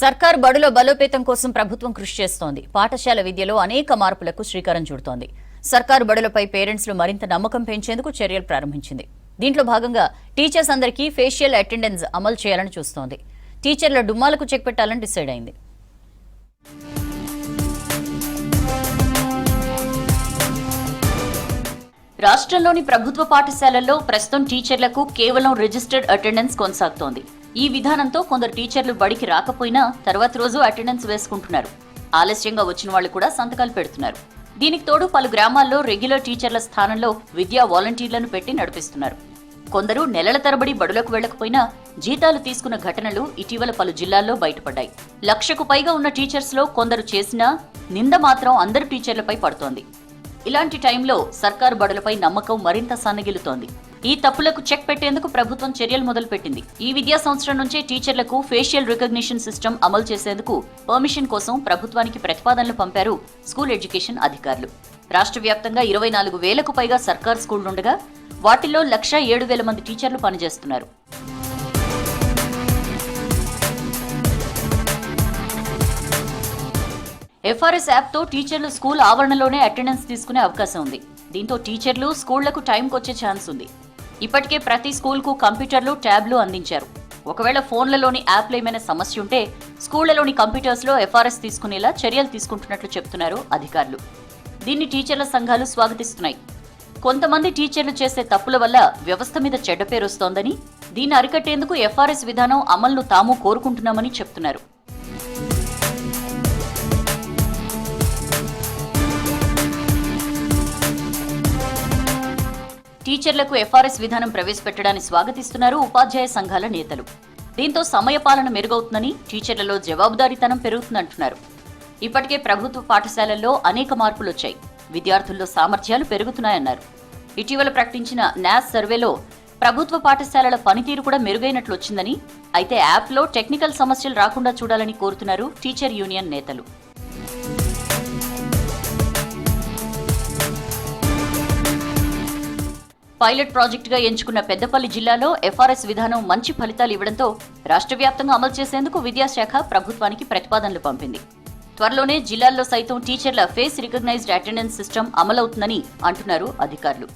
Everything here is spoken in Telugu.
సర్కార్ బడుల బలోపేతం కోసం ప్రభుత్వం కృషి చేస్తోంది. పాఠశాల విద్యలో అనేక మార్పులకు శ్రీకారం చుడుతోంది. సర్కారు బడులపై పేరెంట్స్లు మరింత నమ్మకం పెంచేందుకు చర్యలు ప్రారంభించింది. దీంట్లో భాగంగా టీచర్స్ అందరికీ ఫేషియల్ అటెండెన్స్ అమలు చేయాలని చూస్తోంది. టీచర్ల డుమ్మాలకు చెక్ పెట్టాలని డిసైడ్ అయింది. రాష్ట్రంలోని ప్రభుత్వ పాఠశాలల్లో ప్రస్తుతం టీచర్లకు కేవలం రిజిస్టర్డ్ అటెండెన్స్ కొనసాగుతోంది. ఈ విధానంతో కొందరు టీచర్లు బడికి రాకపోయినా తర్వాత రోజు అటెండెన్స్ వేసుకుంటున్నారు. ఆలస్యంగా వచ్చిన వాళ్ళు కూడా సంతకాలు పెడుతున్నారు. దీనికి తోడు పలు గ్రామాల్లో రెగ్యులర్ టీచర్ల స్థానంలో విద్యా వాలంటీర్లను పెట్టి నడిపిస్తున్నారు. కొందరు నెలల తరబడి బడులకు వెళ్ళకపోయినా జీతాలు తీసుకున్న ఘటనలు ఇటీవల పలు జిల్లాల్లో బయటపడ్డాయి. లక్షకు పైగా ఉన్న టీచర్స్లో కొందరు చేసినా నింద మాత్రం అందరు టీచర్లపై పడుతోంది. ఇలాంటి టైంలో సర్కారు బడులపై నమ్మకం మరింత సన్నగిలుతోంది ఈ తప్పులకు చెక్ పెట్టేందుకు ప్రభుత్వం చర్యలు మొదలుపెట్టింది. ఈ విద్యా సంవత్సరం నుంచే టీచర్లకు ఫేషియల్ రికగ్నిషన్ సిస్టమ్ అమలు చేసేందుకు పర్మిషన్ కోసం ప్రభుత్వానికి ప్రతిపాదనలు పంపారు స్కూల్ ఎడ్యుకేషన్ అధికారులు. రాష్ట్ర వ్యాప్తంగా ఇరవై నాలుగు వేలకు పైగా సర్కార్ స్కూళ్ళుండగా వాటిల్లో లక్ష ఏడు వేల మంది టీచర్లు పనిచేస్తున్నారు. ఎఫ్ఆర్ఎస్ యాప్తో టీచర్లు స్కూల్ ఆవరణలోనే అటెండెన్స్ తీసుకునే అవకాశం ఉంది. దీంతో టీచర్లు స్కూళ్ళకు టైంకి వచ్చే ఛాన్స్ ఉంది. ఇప్పటికే ప్రతి స్కూల్కు కంప్యూటర్లు ట్యాబ్లు అందించారు. ఒకవేళ ఫోన్లలోని యాప్లు ఏమైనా సమస్య ఉంటే స్కూళ్ళలోని కంప్యూటర్స్లో ఎఫ్ఆర్ఎస్ తీసుకునేలా చర్యలు తీసుకుంటున్నట్లు చెప్తున్నారు అధికారులు. దీన్ని టీచర్ల సంఘాలు స్వాగతిస్తున్నాయి. కొంతమంది టీచర్లు చేసే తప్పుల వల్ల వ్యవస్థ మీద చెడ్డ పేరు వస్తోందని దీన్ని అరికట్టేందుకు ఎఫ్ఆర్ఎస్ విధానం అమలును తాము కోరుకుంటున్నామని చెప్తున్నారు. టీచర్లకు ఎఫ్ఆర్ఎస్ విధానం ప్రవేశపెట్టడాన్ని స్వాగతిస్తున్నారు ఉపాధ్యాయ సంఘాల నేతలు. దీంతో సమయపాలన మెరుగవుతుందని టీచర్లలో జవాబుదారీతనం పెరుగుతుందంటున్నారు. ఇప్పటికే ప్రభుత్వ పాఠశాలల్లో అనేక మార్పులు వచ్చాయి విద్యార్థుల్లో సామర్థ్యాలు పెరుగుతున్నాయన్నారు. ఇటీవల ప్రకటించిన నాస్ సర్వేలో ప్రభుత్వ పాఠశాలల పనితీరు కూడా మెరుగైనట్లు వచ్చిందని అయితే యాప్లో టెక్నికల్ సమస్యలు రాకుండా చూడాలని కోరుతున్నారు టీచర్ యూనియన్ నేతలు. పైలట్ ప్రాజెక్టుగా ఎంచుకున్న పెద్దపల్లి జిల్లాలో ఎఫ్ఆర్ఎస్ విధానం మంచి ఫలితాలు ఇవ్వడంతో రాష్ట్ర వ్యాప్తంగా అమలు చేసేందుకు విద్యాశాఖ ప్రభుత్వానికి ప్రతిపాదనలు పంపింది. త్వరలోనే జిల్లాల్లో సైతం టీచర్ల ఫేస్ రికగ్నైజ్డ్ అటెండెన్స్ సిస్టమ్ అమలవుతుందని అంటున్నారు అధికారులు.